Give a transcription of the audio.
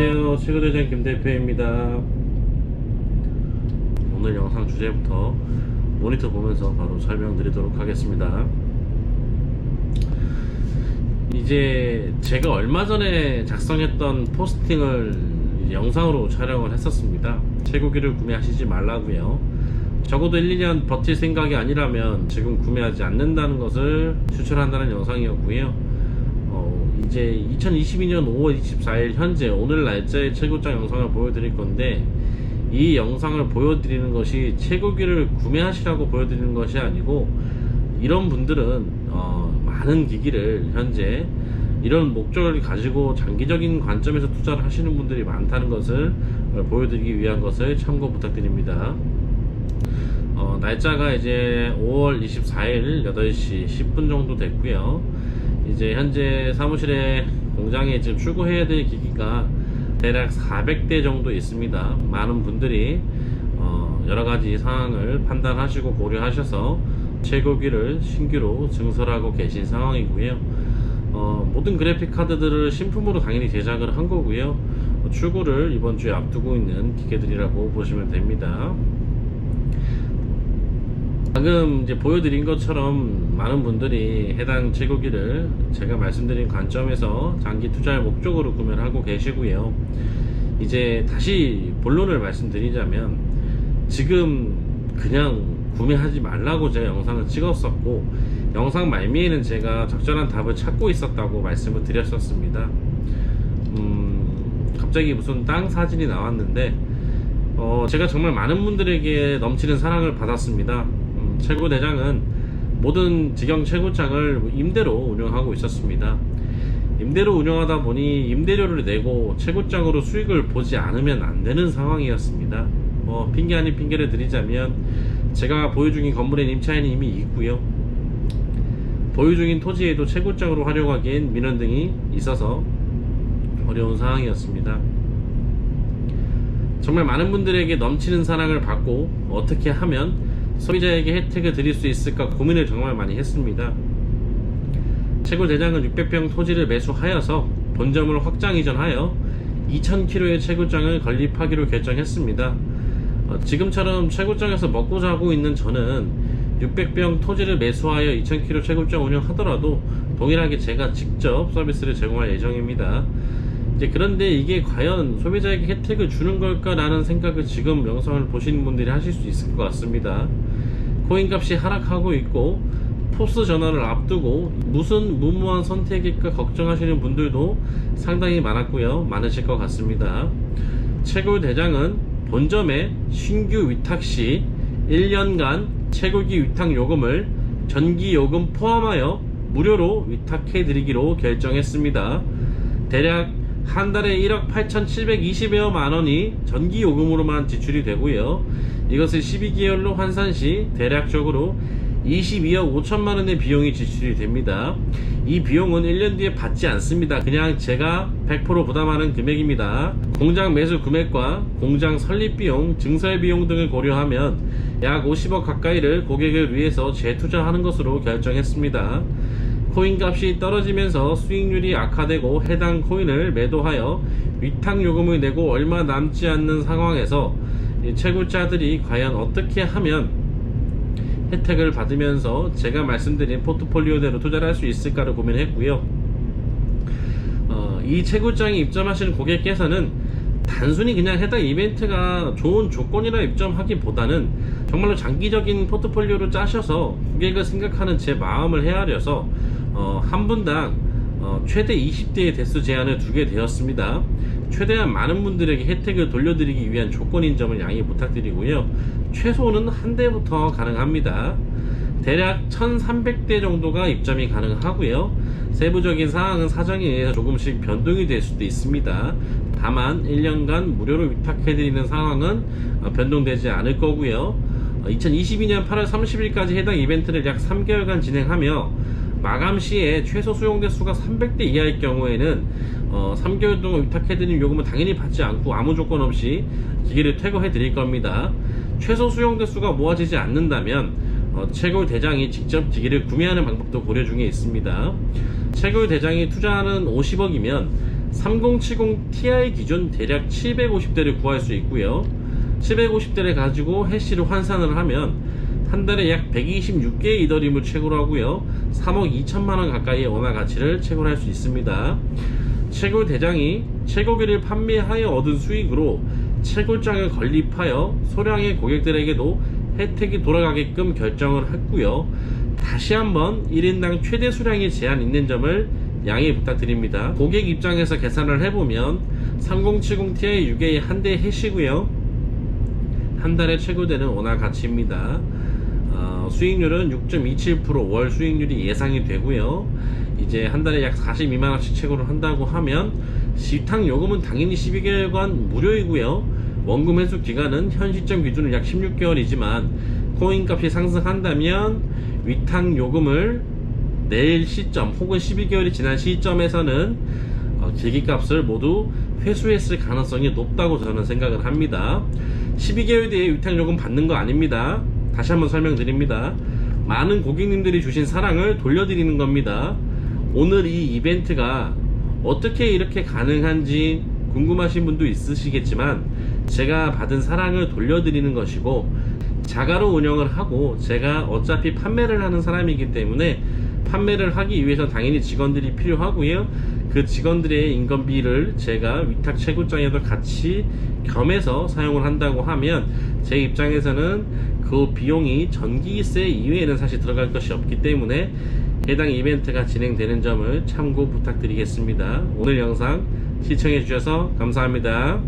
안녕하세요. 최고대장 김대표입니다. 오늘 영상 주제부터 모니터 보면서 바로 설명드리도록 하겠습니다. 이제 제가 얼마 전에 작성했던 포스팅을 영상으로 촬영을 했었습니다. 채굴기를 구매하시지 말라고요. 적어도 1, 2년 버틸 생각이 아니라면 지금 구매하지 않는다는 것을 추천한다는 영상이었고요. 어, 이제 2022년 5월 24일 현재 오늘 날짜의 채굴장 영상을 보여드릴 건데 이 영상을 보여드리는 것이 채굴기를 구매하시라고 보여드리는 것이 아니고 이런 분들은 어, 많은 기기를 현재 이런 목적을 가지고 장기적인 관점에서 투자를 하시는 분들이 많다는 것을 어, 보여드리기 위한 것을 참고 부탁드립니다. 어, 날짜가 이제 5월 24일 8시 10분 정도 됐고요. 이제 현재 사무실에 공장에 지금 출고해야 될 기기가 대략 400대 정도 있습니다. 많은 분들이 어, 여러 가지 상황을 판단하시고 고려하셔서 채굴기를 신규로 증설하고 계신 상황이고요. 어, 모든 그래픽 카드들을 신품으로 당연히 제작을 한 거고요. 어, 출고를 이번 주에 앞두고 있는 기계들이라고 보시면 됩니다. 방금 이제 보여드린 것처럼 많은 분들이 해당 채굴기를 제가 말씀드린 관점에서 장기 투자의 목적으로 구매를 하고 계시고요. 이제 다시 본론을 말씀드리자면 지금 그냥 구매하지 말라고 제가 영상을 찍었었고 영상 말미에는 제가 적절한 답을 찾고 있었다고 말씀을 드렸었습니다. 음, 갑자기 무슨 땅 사진이 나왔는데 어, 제가 정말 많은 분들에게 넘치는 사랑을 받았습니다. 음, 최고 대장은 모든 직영 최고장을 임대로 운영하고 있었습니다. 임대로 운영하다 보니 임대료를 내고 최고장으로 수익을 보지 않으면 안 되는 상황이었습니다. 뭐 핑계 아닌 핑계를 드리자면 제가 보유 중인 건물에 임차인이 이미 있고요. 보유 중인 토지에도 최고장으로 활용하기엔 민원 등이 있어서 어려운 상황이었습니다. 정말 많은 분들에게 넘치는 사랑을 받고 어떻게 하면 소비자에게 혜택을 드릴 수 있을까 고민을 정말 많이 했습니다. 채굴 대장은 600평 토지를 매수하여서 본점을 확장 이전하여 2000km의 채굴장을 건립하기로 결정했습니다. 어, 지금처럼 채굴장에서 먹고 자고 있는 저는 600평 토지를 매수하여 2000km 채굴장 운영하더라도 동일하게 제가 직접 서비스를 제공할 예정입니다. 이제 그런데 이게 과연 소비자에게 혜택을 주는 걸까라는 생각을 지금 영상을 보시는 분들이 하실 수 있을 것 같습니다. 코인 값이 하락하고 있고 포스 전환을 앞두고 무슨 무모한 선택일까 걱정하시는 분들도 상당히 많았고요. 많으실 것 같습니다. 채굴 대장은 본점에 신규 위탁 시 1년간 채굴기 위탁 요금을 전기 요금 포함하여 무료로 위탁해 드리기로 결정했습니다. 대략 한 달에 1억 8,720여 만 원이 전기 요금으로만 지출이 되고요. 이것을 12개월로 환산 시 대략적으로 22억 5천만 원의 비용이 지출이 됩니다. 이 비용은 1년 뒤에 받지 않습니다. 그냥 제가 100% 부담하는 금액입니다. 공장 매수 금액과 공장 설립 비용, 증설 비용 등을 고려하면 약 50억 가까이를 고객을 위해서 재투자하는 것으로 결정했습니다. 코인 값이 떨어지면서 수익률이 악화되고 해당 코인을 매도하여 위탁 요금을 내고 얼마 남지 않는 상황에서 이 채굴자들이 과연 어떻게 하면 혜택을 받으면서 제가 말씀드린 포트폴리오대로 투자를 할 수 있을까를 고민했고요. 어, 이 채굴장에 입점하시는 고객께서는 단순히 그냥 해당 이벤트가 좋은 조건이라 입점하기보다는 정말로 장기적인 포트폴리오를 짜셔서 고객을 생각하는 제 마음을 헤아려서 어, 한 분당 어, 최대 20대의 대수 제한을 두게 되었습니다. 최대한 많은 분들에게 혜택을 돌려드리기 위한 조건인 점을 양해 부탁드리고요. 최소는 한 대부터 가능합니다. 대략 1300대 정도가 입점이 가능하고요. 세부적인 사항은 사정에 의해서 조금씩 변동이 될 수도 있습니다. 다만 1년간 무료로 위탁해드리는 상황은 어, 변동되지 않을 거고요. 2022년 8월 30일까지 해당 이벤트를 약 3개월간 진행하며 마감 시에 최소 수용 대수가 300대 이하일 경우에는 어, 3개월 동안 위탁해드린 요금은 당연히 받지 않고 아무 조건 없이 기계를 퇴거해 드릴 겁니다. 최소 수용 대수가 모아지지 않는다면 어, 채굴 대장이 직접 기계를 구매하는 방법도 고려 중에 있습니다. 채굴 대장이 투자하는 50억이면 3070 Ti 기준 대략 750대를 구할 수 있고요. 750대를 가지고 해시를 환산을 하면 한 달에 약 126개의 이더리움을 채굴하고요. 3억 2천만 원 가까이의 원화 가치를 채굴할 수 있습니다. 채굴 대장이 채굴기를 판매하여 얻은 수익으로 채굴장을 건립하여 소량의 고객들에게도 혜택이 돌아가게끔 결정을 했고요. 다시 한번 1인당 최대 수량이 제한 있는 점을 양해 부탁드립니다. 고객 입장에서 계산을 해보면 3070 Ti 6의 한대 해시고요. 한 달에 채굴되는 원화 가치입니다. 어, 수익률은 6.27%월 수익률이 예상이 되고요. 이제 한 달에 약 42만 원씩 채굴을 한다고 하면 시탕 요금은 당연히 12개월간 무료이고요. 원금 회수 기간은 현 시점 기준으로 약 16개월이지만 코인 값이 상승한다면 위탁 요금을 내일 시점 혹은 12개월이 지난 시점에서는 어, 계기값을 모두 회수했을 가능성이 높다고 저는 생각을 합니다. 12개월 뒤에 위탁 요금 받는 거 아닙니다. 다시 한번 설명드립니다. 많은 고객님들이 주신 사랑을 돌려드리는 겁니다. 오늘 이 이벤트가 어떻게 이렇게 가능한지 궁금하신 분도 있으시겠지만 제가 받은 사랑을 돌려드리는 것이고 자가로 운영을 하고 제가 어차피 판매를 하는 사람이기 때문에 판매를 하기 위해서 당연히 직원들이 필요하고요. 그 직원들의 인건비를 제가 위탁 채굴장에도 같이 겸해서 사용을 한다고 하면 제 입장에서는 그 비용이 전기세 이외에는 사실 들어갈 것이 없기 때문에 해당 이벤트가 진행되는 점을 참고 부탁드리겠습니다. 오늘 영상 시청해 주셔서 감사합니다.